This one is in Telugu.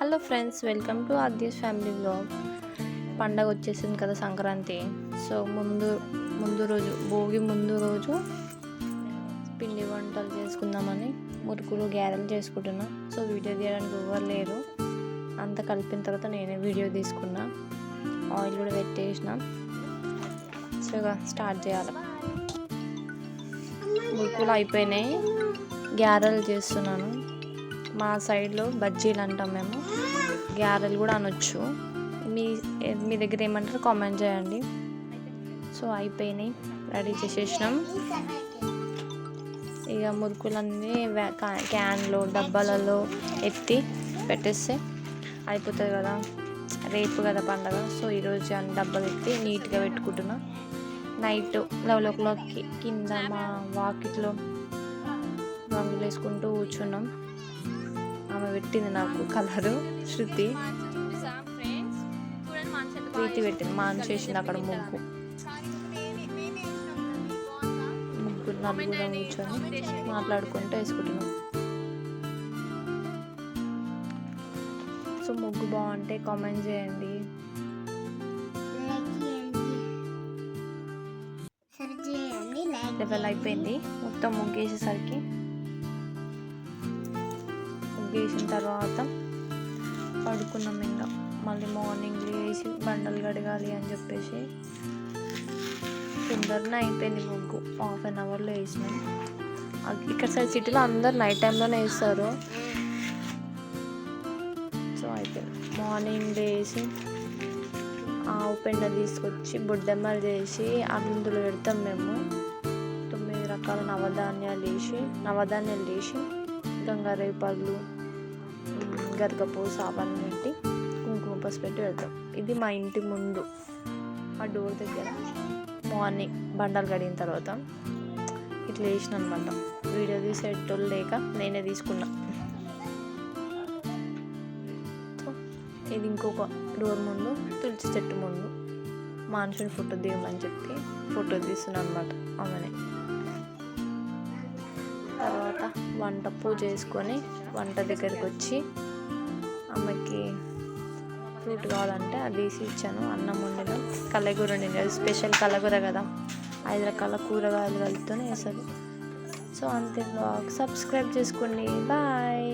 Hello friends welcome to Aadya's family blog పండగ వచ్చేసింది కదా సంక్రాంతి. సో ముందు ముందు రోజు భోగి ముందు రోజు పిండి వంటలు చేసుకుందామని మురుకులు గ్యారెలు చేసుకుంటున్నా. సో వీడియో తీయడానికి ఎవరు లేరు. అంతా కలిపిన తర్వాత నేనే వీడియో తీసుకున్నా. ఆయిల్ కూడా పెట్టేసిన. సో ఇక స్టార్ట్ చేయాలి. మురుకులు అయిపోయినాయి. గ్యారెలు చేస్తున్నాను. మా సైడ్లో బజ్జీలు అంటాం మేము. గ్యారెలు కూడా అనొచ్చు. మీ మీ దగ్గర ఏమంటారు కామెంట్ చేయండి. సో అయిపోయినాయి. రెడీ చేసేసినాం. ఇక మురుకులన్నీ క్యాన్లో డబ్బాలలో ఎత్తి పెట్టేస్తే అయిపోతుంది కదా. రేపు కదా పండగ. సో ఈరోజు అన్ని డబ్బాలు ఎత్తి నీట్గా పెట్టుకుంటున్నా. నైట్ లెవెన్ ఓ క్లాక్కి కింద మా వాకిట్లో రంగులు వేసుకుంటూ కూర్చున్నాం. ఆమె పెట్టింది నాకు కలరు శృతి. ప్రీతి పెట్టింది మాన్ చేసింది అక్కడ ముగ్గు. ముగ్గురు నలుగురు కూర్చొని మాట్లాడుకుంటూ వేసుకుంటున్నాం. సో ముగ్గు బాగుంటే కామెంట్ చేయండి. లెవెల్ అయిపోయింది. మొత్తం ముగ్గు వేసేసరికి ముగ్గు వేసిన తర్వాత పడుకున్నాం ఇంకా. మళ్ళీ మార్నింగ్ లేచి బండలు కడగాలి అని చెప్పేసి తొందరనే అయిపోయింది ముగ్గు. హాఫ్ అన్ అవర్లో వేసినాం. ఇక్కడ సైడ్ సిటీలో అందరు నైట్ టైంలోనే వేస్తారు. సో అయిపోయింది. మార్నింగ్ లేచి ఆవు పెండ తీసుకొచ్చి బొడ్డెమ్మలు చేసి అందులో పెడతాం మేము. తొమ్మిది రకాల నవధాన్యాలు వేసి నవధాన్యాలు వేసి గంగారేపళ్ళు గరగపూస అవన్నీ పెట్టి కుంకుమ పసుపు పెట్టి వెళ్తాం ఇది మా ఇంటి ముందు ఆ డోర్ దగ్గర. మార్నింగ్ బండలు కడిగిన తర్వాత ఇట్లా వేసిన అనమాట వీడియో తీసేటోళ్ళు లేక నేనే తీసుకున్నా. ఇది ఇంకొక డోర్ ముందు తులసి చెట్టు ముందు. మనుషుని ఫోటో దిగమని చెప్పి ఫోటో తీస్తున్నాను అనమాట ఆమెనే. వంట పూజ చేసుకొని వంట దగ్గరికి వచ్చి అమ్మకి ఫ్రూట్ కావాలంటే అది తీసి ఇచ్చాను. అన్నం వండిన. కలగూర వండింది స్పెషల్ కలగూర కదా. ఐదు రకాల కూరగాయలు కలుపుతూనే వేస్తుంది. సో అంతే బ్లాగ్ సబ్స్క్రైబ్ చేసుకోండి. బాయ్